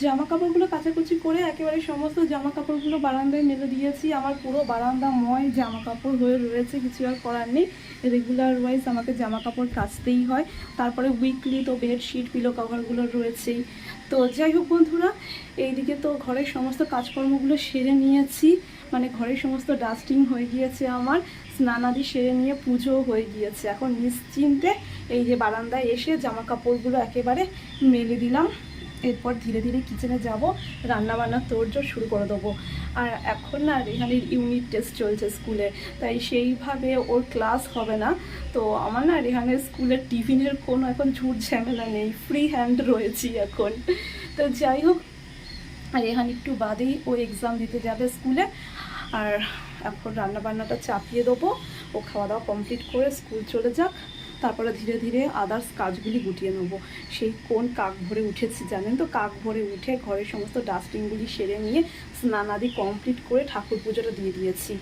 জামা কাপড়গুলো কাচাকুচি করে একেবারে সমস্ত জামা কাপড়গুলো বারান্দায় মেলে দিয়েছি। আমার পুরো বারান্দাময় জামা কাপড় হয়ে রয়েছে, কিছু আর করার নেই। রেগুলার ওয়াইজ আমাকে জামা কাপড় কাচতেই হয়। তারপরে উইকলি তো বেডশিট পিলো কভারগুলো রয়েছেই। তো যাই হোক বন্ধুরা, এইদিকে তো ঘরের সমস্ত কাজকর্মগুলো সেরে নিয়েছি। মানে ঘরের সমস্ত ডাস্টিং হয়ে গিয়েছে আমার। স্নানাদি সেরে নিয়ে পুজো হয়ে গিয়েছে। এখন নিশ্চিন্তে এই যে বারান্দায় এসে জামা কাপড়গুলো একেবারে মেলে দিলাম। এরপর ধীরে ধীরে কিচেনে যাব রান্না বান্নার তোড়জোড় শুরু করে দেবো। আর এখন না রেহানির ইউনিট টেস্ট চলছে স্কুলে, তাই সেইভাবে ওর ক্লাস হবে না। তো আমার না রেহানের স্কুলের টিফিনের কোনো এখন ঝুট ঝামেলা নেই ফ্রি হ্যান্ড রয়েছি এখন। তো যাই হোক, রেহান একটু বাদেই ও এক্সাম দিতে যাবে স্কুলে, আর এখন রান্নাবান্নাটা চাপিয়ে দেবো। ও খাওয়া দাওয়া কমপ্লিট করে স্কুল চলে যাক। তারপরে ধীরে ধীরে আদার্স কাজগুলি গুটিয়ে নেব। সেই কোন কাক ভরে উঠেছি জানেন তো? কাক ভরে উঠে ঘরের সমস্ত ডাস্টবিনগুলি সেরে নিয়ে স্নানাদি কমপ্লিট করে ঠাকুর পুজোটা দিয়ে দিয়েছি।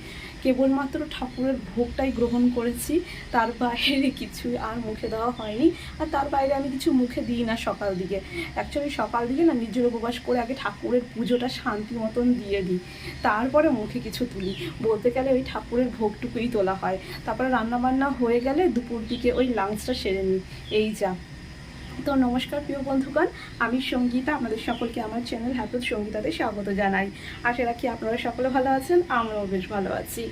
কেবলমাত্র ঠাকুরের ভোগটাই গ্রহণ করেছি, তার বাইরে কিছুই আর মুখে দেওয়া হয়নি। আর তার বাইরে আমি কিছু মুখে দিই না সকাল দিকে। অ্যাকচুয়ালি সকাল দিকে না নিজের উপবাস করে আগে ঠাকুরের পুজোটা শান্তি মতন দিয়ে দিই। তারপরে মুখে কিছু তুলি। বলতে গেলে ওই ঠাকুরের ভোগটুকুই তোলা হয়। তারপরে রান্নাবান্না হয়ে গেলে দুপুর দিকে ওই লাঞ্চটা সেরে নিই। এই যা। তো নমস্কার প্রিয় বন্ধুগণ, আমি সঙ্গীতা, আপনাদের সকলকে আমার চ্যানেল হ্যাপত সঙ্গীতাতে স্বাগত জানাই। আশা রাখি আপনারা সকলে ভালো আছেন, আমরাও বেশ ভালো আছি।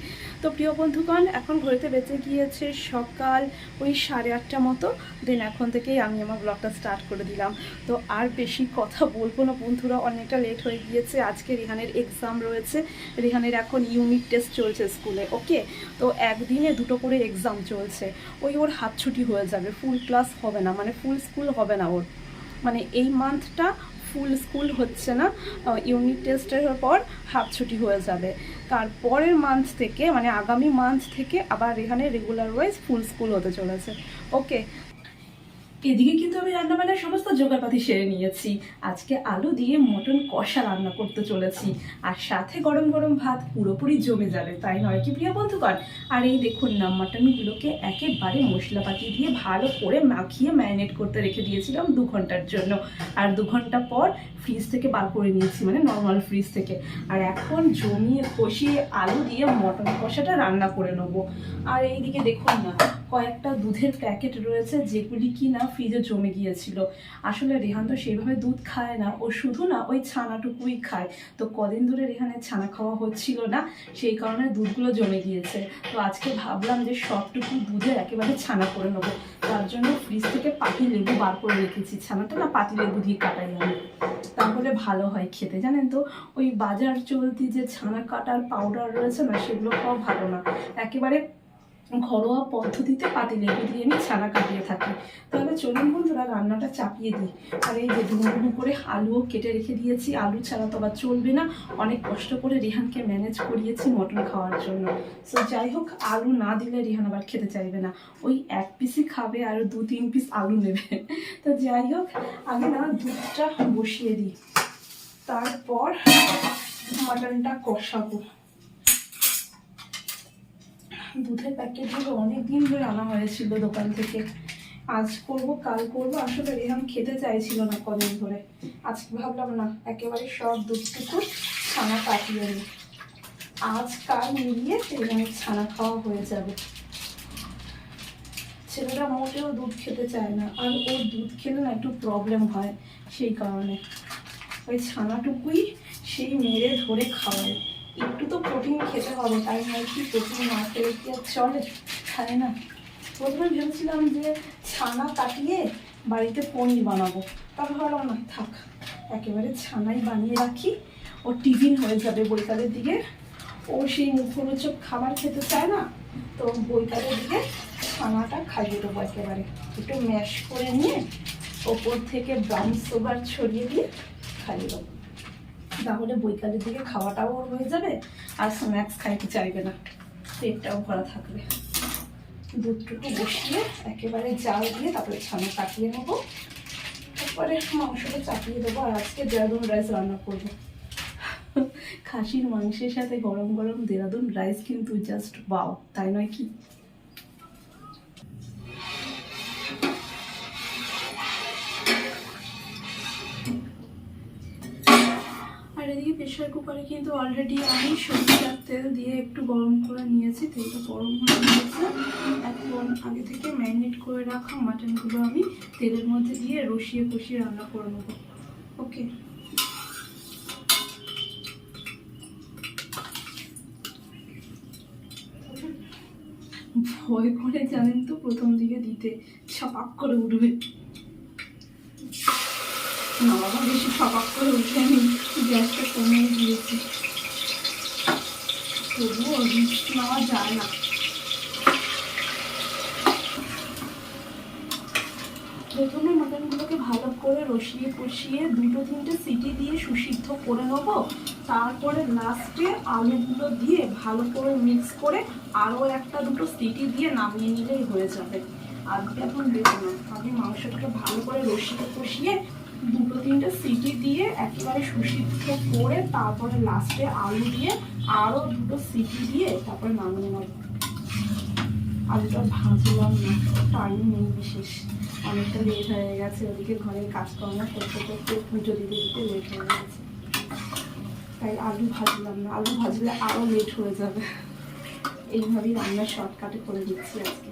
তো প্রিয় বন্ধুগণ, এখন ঘড়িতে বেঁচে গিয়েছে সকাল ওই সাড়ে আটটা মতো দেন এখন থেকেই আমি আমার ব্লগটা স্টার্ট করে দিলাম। তো আর বেশি কথা বলব না বন্ধুরা, অনেকটা লেট হয়ে গিয়েছে, আজকে রিহানের এক্সাম রয়েছে, রিহানের এখন ইউনিট টেস্ট চলছে স্কুলে ওকে তো একদিনে দুটো করে এক্সাম চলছে, ওই ওর হাত ছুটি হয়ে যাবে ফুল ক্লাস হবে না মানে ফুল স্কুল হবে না ওর। মানে এই মান্থটা ফুল স্কুল হচ্ছে না ইউনিট টেস্টের পর হাফ ছুটি হয়ে যাবে। তারপরের মান্থ থেকে মানে আগামী মান্থ থেকে আবার এখানে রেগুলার ওয়াইজ ফুল স্কুল হতে চলেছে। ওকে এদিকে কিন্তু আমি রান্নাবান্নার সমস্ত জোগাড়পাতি সেরে নিয়েছি। আজকে আলু দিয়ে মটন কষা রান্না করতে চলেছি। আর সাথে গরম গরম ভাত পুরোপুরি জমে যাবে, তাই নয় কি প্রিয় বন্ধুগণ? আর এই দেখুন না মটনগুলোকে একেবারে মশলাপাতি দিয়ে ভালো করে মাখিয়ে ম্যারিনেট করতে রেখে দিয়েছিলাম দু ঘণ্টার জন্য। আর দু ঘণ্টা পর ফ্রিজ থেকে বার করে নিয়েছি মানে নর্মাল ফ্রিজ থেকে। আর এখন জমিয়ে কষিয়ে আলু দিয়ে মটন কষাটা রান্না করে নেব। আর এইদিকে দেখুন না কয়েকটা দুধের প্যাকেট রয়েছে, যেগুলি কি না ফ্রিজে জমে গিয়েছিল। আসলে রেহান তো সেইভাবে দুধ খায় না, ও শুধু না ওই ছানাটুকুই খায়। তো কদিন ধরে রেহানের ছানা খাওয়া হচ্ছিল না, সেই কারণে দুধগুলো জমে গিয়েছে। তো আজকে ভাবলাম যে সবটুকু দুধের একেবারে ছানা করে নেব। তার জন্য ফ্রিজ থেকে পাতি লেবু বার করে রেখেছি। ছানাটা না পাতি লেবু দিয়ে কাটাই আমি। তাহলে ভালো হয় খেতে, জানেন তো? ওই বাজার চলতি যে ছানা কাটার পাউডার রয়েছে না, সেগুলো খাওয়া ভালো না। একেবারে ঘরোয়া পদ্ধতিতে পাতি লেবু দিয়ে আমি ছানা কাটিয়ে থাকি। তাহলে চলুন বন্ধুরা, রান্নাটা চাপিয়ে দিই। আর এই যে ডুমো করে আলুও কেটে রেখে দিয়েছি। আলু ছাড়া তো আবার চলবে না। অনেক কষ্ট করে রিহানকে ম্যানেজ করিয়েছি মটন খাওয়ার জন্য। সো যাই হোক, আলু না দিলে রিহান আবার খেতে চাইবে না। ওই এক পিসই খাবে আর দু তিন পিস আলু নেবে। তো যাই হোক, আমি না দুধটা বসিয়ে দিই। তারপর মাটনটা কষাবো। দুধের প্যাকেটগুলো অনেক দিন ধরে আনা হয়েছিল দোকান থেকে। আজ করব, কাল করব, আসলে রেহান খেতে চাইছিল না কদিন ধরে। আজকে ভাবলাম, না, একেবারে সব দুধটুকু ছানা কাটিয়ে নিই আজ কাল মিলিয়ে রেহানের ছানা খাওয়া হয়ে যাবে। ছেলেরা মোটেও দুধ খেতে চায় না, আর ওর দুধ খেলে না একটু প্রবলেম হয় সেই কারণে। ওই ছানাটুকুই সেই মেরে ধরে খাওয়ায়। একটু তো প্রোটিন খেতে হবে, তাই নয় কি প্রোটিন না খেলে কি আর চলে? খায় না? প্রথমে ভেবেছিলাম যে ছানা কাটিয়ে বাড়িতে পনির বানাবো। তারপর ভাবলাম না, থাক, একেবারে ছানাই বানিয়ে রাখি, ও টিফিন হয়ে যাবে বৈকালের দিকে। ও সেই মুখরোচক খাবার খেতে চায় না, তো বৈকালের দিকে ছানাটা খাইয়ে দেবো একেবারে। একটু ম্যাশ করে নিয়ে ওপর থেকে ব্রাউন সুগার ছড়িয়ে দিয়ে খাইয়ে দেবো। তাহলে বৈকালের দিকে খাওয়াটাও ওর হয়ে যাবে, আর স্ন্যাক্স খাইতে চাইবে না। পেটটাও ভরা থাকবে। দুধটুকু বসিয়ে একেবারে জাল দিয়ে তারপরে ছানা কাটিয়ে নেব। তারপরে মাংসটা চাপিয়ে দেবো, আর আজকে দেরাদুন রাইস রান্না করব। খাসির মাংসের সাথে গরম গরম দেরাদুন রাইস কিন্তু জাস্ট বাও তাই নয় কি? এদিকে প্রেশার কুকারে কিন্তু অলরেডি আমি সরিষার তেল দিয়ে একটু গরম করে নিয়েছি। তেলটা গরম হয়ে গিয়েছে। এখন আগে থেকে ম্যারিনেট করে রাখা মাটনগুলো আমি তেলের মধ্যে দিয়ে রসিয়ে কষিয়ে রান্না করে নেব। ওকে? ভয় করে জানেন তো, প্রথম দিকে দিতে। ছাপাক করে উঠবে। বাবা বেশি ছপাক করে উঠে আমি গ্যাসটা কমিয়ে দিয়েছি। তবুও রিস্ক নেওয়া যায় না। প্রথমে মাটনগুলোকে ভালো করে রসিয়ে কষিয়ে দুটো তিনটে সিটি দিয়ে সুসিদ্ধ করে নেব। তারপরে লাস্টে আলুগুলো দিয়ে ভালো করে মিক্স করে আরও একটা দুটো সিটি দিয়ে নামিয়ে নিলেই হয়ে যাবে। আলুটা এখন দেবো না আমি মাংসটাকে ভালো করে রসিয়ে কষিয়ে দুটো তিনটে সিটি দিয়ে একেবারে সুসিদ্ধ করে তারপরে লাস্টে আলু দিয়ে আরও দুটো সিটি দিয়ে তারপরে নামিয়ে নেব। আলুটা ভাজলাম না টাইম নেই বিশেষ। অনেকটা লেট হয়ে গেছে, ওদিকে ঘরের কাজকর্ম করতে করতে পুজো দিতে দিতে লেট হয়ে গেছে। তাই আলু ভাজলাম না, আলু ভাজলে আরও লেট হয়ে যাবে। এইভাবেই রান্না শর্টকাটে করে দিচ্ছি আজকে।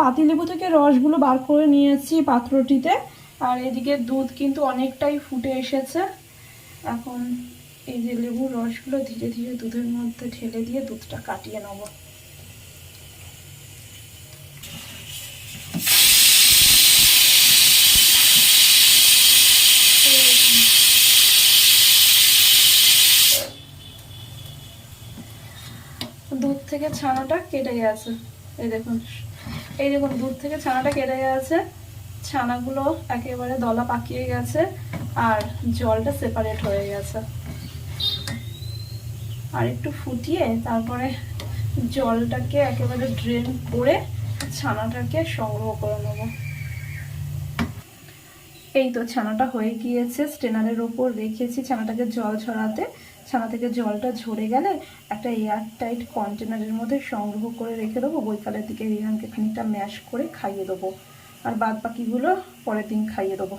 পাতিলেবু থেকে রসগুলো বার করে নিয়েছি পাত্রটিতে। আর এদিকে দুধ কিন্তু অনেকটাই ফুটে এসেছে। এখন এই যে লেবুর রসগুলো ধীরে ধীরে দুধের মধ্যে ঢেলে দিয়ে দুধটা কাটিয়ে নেব। দুধ থেকে ছানাটা কেটে গেছে। এই দেখুন। এই দেখুন দুধ থেকে ছানাটা কেটে গেছে। ছানাগুলো একেবারে দলা পাকিয়ে গেছে আর জলটা সেপারেট হয়ে গেছে। আর একটু ফুটিয়ে তারপরে জলটাকে একেবারে ড্রেন করে ছানাটাকে সংগ্রহ করে নেব। এই তো ছানাটা হয়ে গিয়েছে স্টেনারের ওপর রেখেছি ছানাটাকে জল ছড়াতে। ছানা থেকে জলটা ঝরে গেলে একটা এয়ার টাইট কন্টেনারের মধ্যে সংগ্রহ করে রেখে দেবো। বৈকালের দিকে রিহানকে খানিকটা ম্যাশ করে খাইয়ে দেবো। আর বাদ বাকিগুলো পরের দিন খাইয়ে দেবো।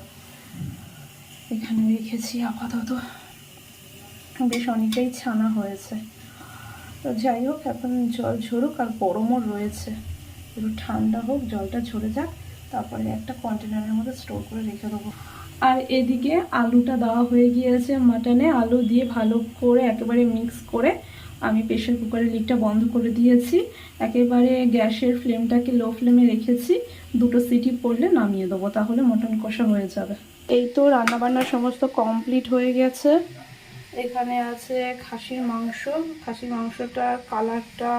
এখানে রেখেছি আপাতত। বেশ অনেকটাই ছানা হয়েছে। তো যাই হোক, এখন জল ঝরুক আর গরমও রয়েছে। একটু ঠান্ডা হোক, জলটা ঝরে যাক, তারপরে একটা কন্টেনারের মধ্যে স্টোর করে রেখে দেবো। আর এদিকে আলুটা দেওয়া হয়ে গিয়েছে মাটনে। আলু দিয়ে ভালো করে একেবারে মিক্স করে আমি প্রেশার কুকারের লিডটা বন্ধ করে দিয়েছি। একেবারে গ্যাসের ফ্লেমটাকে লো ফ্লেমে রেখেছি। দুটো সিটি পড়লে নামিয়ে দেবো, তাহলে মটন কষা হয়ে যাবে। এই তো রান্নাবান্না সমস্ত কমপ্লিট হয়ে গেছে। এখানে আছে খাসির মাংস। খাসির মাংসটার কালারটা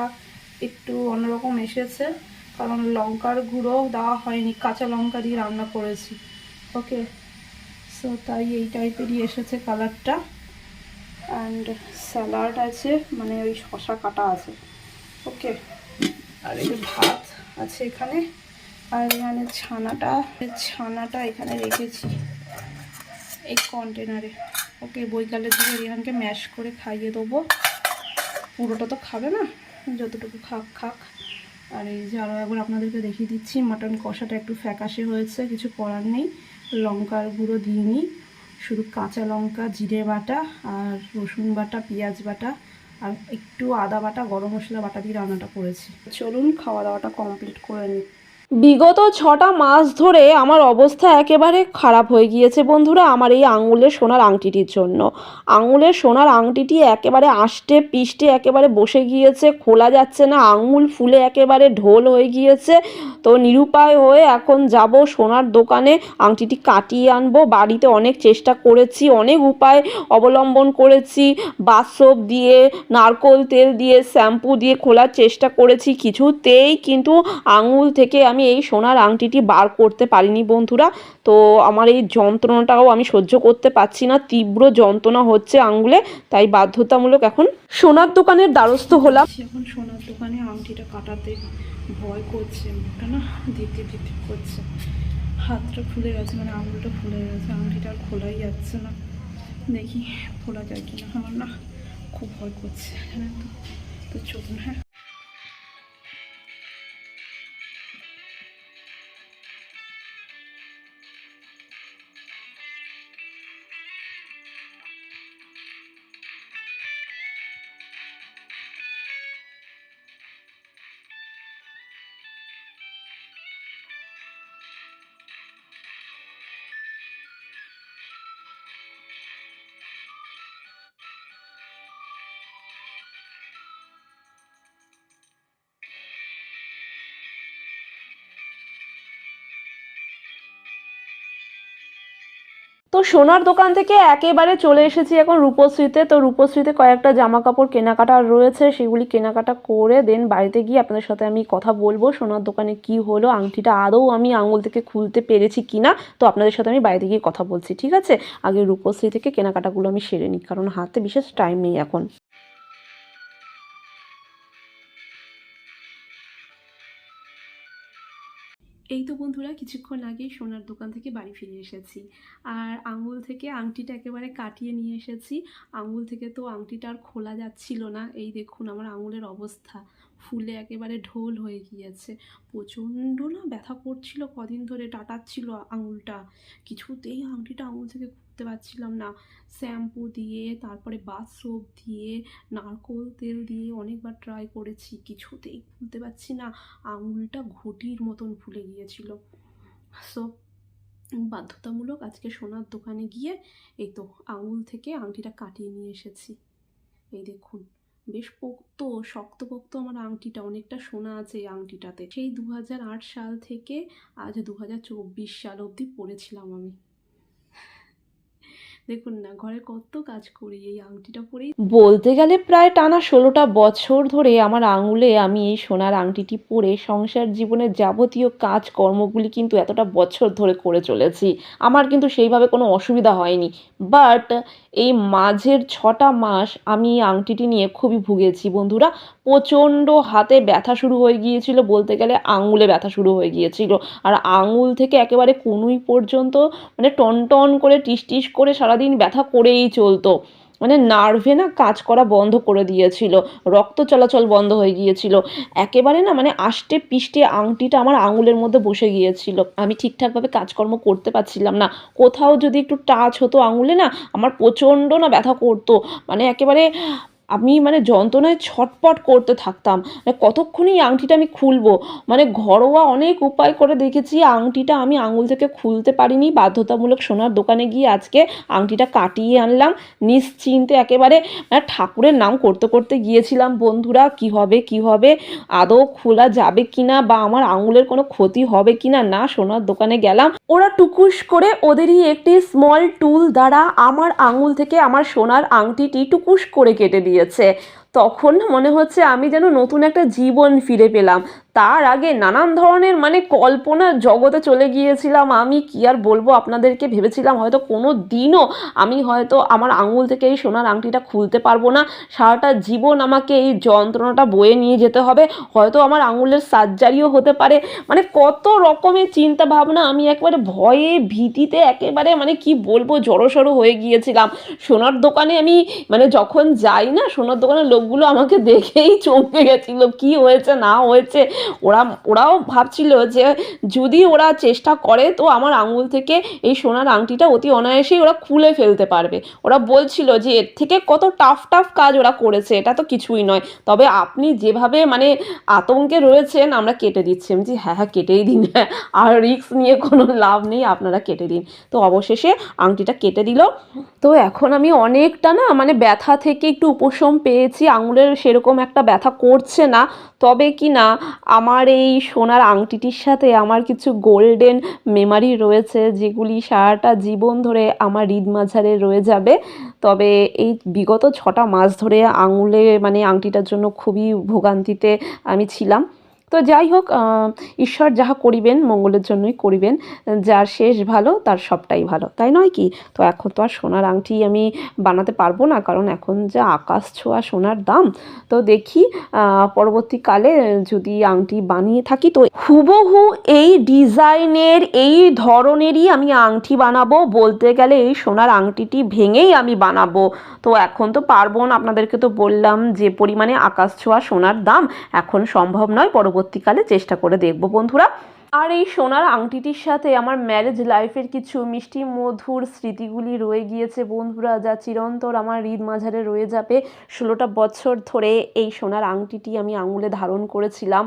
একটু অন্যরকম এসেছে, কারণ লঙ্কার গুঁড়ো দেওয়া হয়নি, কাঁচা লঙ্কা দিয়ে রান্না করেছি। ওকে সো তাই এই টাইপেরই এসেছে কালারটা অ্যান্ড স্যালাড আছে মানে ওই শশা কাটা আছে। ওকে আর এই যে ভাত আছে এখানে। আর এখানে ছানাটা ছানাটা এখানে রেখেছি। এই কন্টেনারে ওকে বৈকালের দিকে রিহানকে ম্যাশ করে খাইয়ে দেবো। পুরোটা তো খাবে না যতটুকু খাক খাক। আর এই যে আরও একবার আপনাদেরকে দেখিয়ে দিচ্ছি মাটন কষাটা একটু ফ্যাকাশে হয়েছে কিছু করার নেই। লঙ্কার গুঁড়ো দিয়ে নিই। শুধু কাঁচা লঙ্কা, জিরে বাটা আর রসুন বাটা, পেঁয়াজ বাটা আর একটু আদা বাটা, গরম মশলা বাটা দিয়ে রান্নাটা করেছি। চলুন খাওয়া দাওয়াটা কমপ্লিট করে নিই। বিগত ছটা মাস ধরে আমার অবস্থা একেবারে খারাপ হয়ে গিয়েছে বন্ধুরা আমার এই আঙুলের সোনার আংটিটির জন্য। আঙুলের সোনার আংটিটি একেবারে আষ্টে পিষ্টে একেবারে বসে গিয়েছে, খোলা যাচ্ছে না, আঙুল ফুলে একেবারে ঢোল হয়ে গিয়েছে। তো নিরুপায় হয়ে এখন যাব সোনার দোকানে, আংটিটি কাটিয়ে আনব। বাড়িতে অনেক চেষ্টা করেছি, অনেক উপায় অবলম্বন করেছি। বাসব দিয়ে, নারকোল তেল দিয়ে, শ্যাম্পু দিয়ে খোলার চেষ্টা করেছি, কিছুতেই কিন্তু আঙুল থেকে আমি এই সোনার আংটিটি বার করতে পারিনি বন্ধুরা। তো আমার এই যন্ত্রণাটাও আমি সহ্য করতে পারছি না, তীব্র যন্ত্রণা হচ্ছে আঙুলে, তাই বাধ্যতামূলক এখন সোনার দোকানের দ্বারস্থ হলাম। এখন সোনার দোকানে আংটিটা কাটাতে ভয় করছে না দিতে দিতে করছে। হাতটা ফুলে গেছে মানে আঙুলটা ফুলে গেছে, আংটিটা আর খোলাই যাচ্ছে না। দেখি খোলা যায় কিনা, আমার না খুব ভয় করছে তো? তো চলুন হ্যাঁ। তো সোনার দোকান থেকে একেবারে চলে এসেছি এখন রূপশ্রীতে। তো রূপশ্রীতে কয়েকটা জামা কাপড় কেনাকাটা রয়েছে, সেগুলি কেনাকাটা করে দেন বাড়িতে গিয়ে আপনাদের সাথে আমি কথা বলব, সোনার দোকানে কি হলো, আংটিটা আদৌ আমি আঙুল থেকে খুলতে পেরেছি কিনা, তো আপনাদের সাথে আমি বাড়িতে গিয়ে কথা বলছি, ঠিক আছে? আগে রূপশ্রী থেকে কেনাকাটাগুলো আমি সেরে নিই, কারণ হাতে বিশেষ টাইম নেই এখন। এই তো বন্ধুরা, কিছুক্ষণ আগেই সোনার দোকান থেকে বাড়ি ফিরে এসেছি। আর আঙুল থেকে আংটিটা একেবারে কাটিয়ে নিয়ে এসেছি। আঙুল থেকে তো আংটিটা আর খোলা যাচ্ছিল না। এই দেখুন আমার আঙুলের অবস্থা। ফুলে একেবারে ঢোল হয়ে গিয়েছে। প্রচণ্ড না ব্যথা করছিল কদিন ধরে, টাটাচ্ছিল আঙুলটা। কিছুতেই আংটিটা আঙুল থেকে খুলতে পারছিলাম না। শ্যাম্পু দিয়ে, তারপরে বাথ সোপ দিয়ে, নারকোল তেল দিয়ে অনেকবার ট্রাই করেছি, কিছুতেই খুলতে পারছি না। আঙুলটা ঘটির মতন ফুলে গিয়েছিল। সো বাধ্যতামূলক আজকে সোনার দোকানে গিয়ে এই তো আঙুল থেকে আংটিটা কাটিয়ে নিয়ে এসেছি। এই দেখুন। বেশ পোক্ত, শক্তপোক্ত আমার আংটিটা, অনেকটা সোনা আছে এই আংটিটাতে। সেই দুহাজার আট সাল থেকে আজ দু হাজার চব্বিশ সাল অবধি পরেছিলাম আমি। দেখুন না, ঘরে কত কাজ করি, এই আংটিটা পরেই বলতে গেলে প্রায় টানা ষোলোটা বছর ধরে আমার আঙুলে আমি এই সোনার আংটিটি পরে সংসার জীবনের যাবতীয় কাজ কর্মগুলি কিন্তু এতটা বছর ধরে করে চলেছি। আমার কিন্তু সেইভাবে কোনো অসুবিধা হয়নি। বাট এই মাঝের ছটা মাস আমি এই আংটিটি নিয়ে খুবই ভুগেছি, বন্ধুরা। প্রচণ্ড হাতে ব্যথা শুরু হয়ে গিয়েছিল, বলতে গেলে আঙুলে ব্যথা শুরু হয়ে গিয়েছিল। আর আঙুল থেকে একেবারে কনুই পর্যন্ত মানে টন টন করে টিস টিস করে সারাদিন ব্যথা করেই চলতো। মানে নার্ভে না কাজ করা বন্ধ করে দিয়েছিল, রক্ত চলাচল বন্ধ হয়ে গিয়েছিল। একেবারে না মানে আষ্টে পিষ্টে আংটিটা আমার আঙুলের মধ্যে বসে গিয়েছিল। আমি ঠিকঠাকভাবে কাজকর্ম করতে পারছিলাম না। কোথাও যদি একটু টাচ হতো আঙুলে না, আমার প্রচণ্ড না ব্যথা করতো। মানে একেবারে আমি মানে যন্ত্রণায় ছটপট করতে থাকতাম। মানে কতক্ষণই আংটিটা আমি খুলবো? মানে ঘরোয়া অনেক উপায় করে দেখেছি, আংটিটা আমি আঙুল থেকে খুলতে পারিনি। বাধ্যতামূলক সোনার দোকানে গিয়ে আজকে আংটিটা কাটিয়ে আনলাম। নিশ্চিন্তে একেবারে মানে ঠাকুরের নাম করতে করতে গিয়েছিলাম, বন্ধুরা, কি হবে কি হবে? আদৌ খোলা যাবে কিনা বা আমার আঙুলের কোনো ক্ষতি হবে কিনা? না না সোনার দোকানে গেলাম। ওরা টুকুস করে ওদেরই একটি স্মল টুল দ্বারা আমার আঙুল থেকে আমার সোনার আংটিটি টুকুস করে কেটে দিয়েছে। তখন মনে হচ্ছে আমি যেন নতুন একটা জীবন ফিরে পেলাম। তার আগে নানান ধরনের মানে কল্পনা জগতে চলে গিয়েছিলাম। আমি কি আর বলব আপনাদেরকে? ভেবেছিলাম হয়তো কোনো দিনও আমি হয়তো আমার আঙুল থেকে এই সোনার আংটিটা খুলতে পারব না। সারাটা জীবন আমাকে এই যন্ত্রণাটা বয়ে নিয়ে যেতে হবে। হয়তো আমার আঙুলের সার্জারিও হতে পারে। মানে কত রকমের চিন্তা ভাবনা আমি একবারে ভয়ে, ভীতিতে একেবারে মানে কি বলব, জড়সড়ো হয়ে গিয়েছিলাম। সোনার দোকানে আমি মানে যখন যাই না, সোনার দোকানের লোকগুলো আমাকে দেখেই চমকে গেছিল। কি হয়েছে, না হয়েছে? ওরা ওরাও ভাবছিল যে যদি ওরা চেষ্টা করে তো আমার আঙুল থেকে এই সোনার আংটিটা অতি অনায়াসেই ওরা খুলে ফেলতে পারবে। ওরা বলছিল যে এর থেকে কত টাফ টাফ কাজ ওরা করেছে এটা তো কিছুই নয়। তবে আপনি যেভাবে মানে আতঙ্কে রয়েছেন আমরা কেটে দিচ্ছি। আমি বলছি, হ্যাঁ হ্যাঁ কেটেই দিন। আর রিস্ক নিয়ে কোনো লাভ নেই আপনারা কেটে দিন। তো অবশেষে আংটিটা কেটে দিল। তো এখন আমি অনেকটা না মানে ব্যথা থেকে একটু উপশম পেয়েছি। আঙুলের সেরকম একটা ব্যথা করছে না। তবে কি না আমার এই সোনার আংটিটির সাথে আমার কিছু গোল্ডেন মেমারি রয়েছে, যেগুলি সারাটা জীবন ধরে আমার হৃদ মাঝারে রয়ে যাবে। তবে এই বিগত ছটা মাস ধরে আঙুলে মানে আংটিটার জন্য খুবই ভোগান্তিতে আমি ছিলাম। তো যাই হোক ঈশ্বর যাহা করিবেন, মঙ্গলের জন্যই করিবেন, যার শেষ ভালো, তার সবটাই ভালো। তাই নয় কি? তো এখন তো আর সোনার আংটি আমি বানাতে পারব না, কারণ এখন যা আকাশ ছোঁয়া সোনার দাম। তো দেখি পরবর্তীকালে যদি আংটি বানিয়ে থাকি, তো হুবহু এই ডিজাইনের, এই ধরনেরই আমি আংটি বানাবো। বলতে গেলে এই সোনার আংটিটি ভেঙেই আমি বানাবো। তো এখন তো পারব না, আপনাদেরকে তো বললাম যে, পরিমাণে আকাশ ছোঁয়া সোনার দাম। এখন সম্ভব নয় পরবর্তীকালে চেষ্টা করে দেখব বন্ধুরা। আর এই সোনার আংটিটির সাথে আমার ম্যারেজ লাইফের কিছু মিষ্টি মধুর স্মৃতিগুলি রয়ে গিয়েছে বন্ধুরা, যা চিরন্তর আমার হৃদ মাঝারে রয়ে যাবে। ষোলোটা বছর ধরে এই সোনার আংটিটি আমি আঙুলে ধারণ করেছিলাম।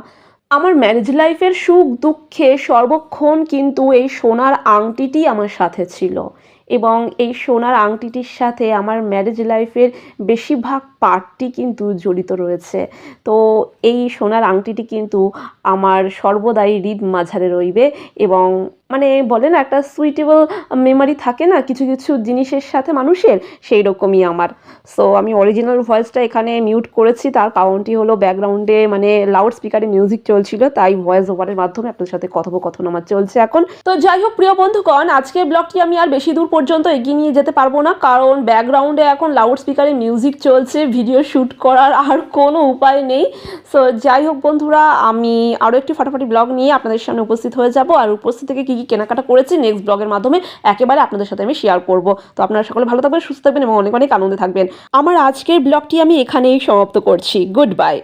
আমার ম্যারেজ লাইফের সুখ দুঃখে সর্বক্ষণ কিন্তু এই সোনার আংটিটি আমার সাথে ছিল। এবং এই সোনার আংটিটির সাথে আমার ম্যারেজ লাইফের বেশিরভাগ পার্টটি কিন্তু জড়িত রয়েছে। তো এই সোনার আংটিটি কিন্তু আমার সর্বদাই হৃদ মাঝারে রইবে এবং মানে বলে না, একটা সুইটেবল মেমারি থাকে না, কিছু কিছু জিনিসের সাথে মানুষের সেই রকমই আমার। সো আমি অরিজিনাল ভয়েসটা এখানে মিউট করেছি, তার কারণটি হলো ব্যাকগ্রাউন্ডে মানে লাউড স্পিকারে মিউজিক চলছিল, তাই ভয়েস ওভারের মাধ্যমে আপনাদের সাথে কথোপকথন আমার চলছে এখন। তো যাই হোক, প্রিয় বন্ধুগণ, আজকের ব্লগটি আমি আর বেশি দূর পর্যন্ত এগিয়ে নিয়ে যেতে পারব না, কারণ ব্যাকগ্রাউন্ডে এখন লাউড স্পিকারে মিউজিক চলছে ভিডিও শ্যুট করার আর কোনো উপায় নেই। সো যাই হোক বন্ধুরা, আমি আরও একটি ফাটাফাটি ব্লগ নিয়ে আপনাদের সামনে উপস্থিত হয়ে যাব, আর উপস্থিত থেকে কী কী কেনাকাটা করেছি নেক্সট ব্লগের মাধ্যমে, একেবারে আপনাদের সাথে আমি শেয়ার করব। তো আপনারা সকলে ভালো থাকবেন, সুস্থ থাকবেন এবং অনেক অনেক আনন্দে থাকবেন। আমার আজকের ব্লগটি আমি এখানেই সমাপ্ত করছি। Good bye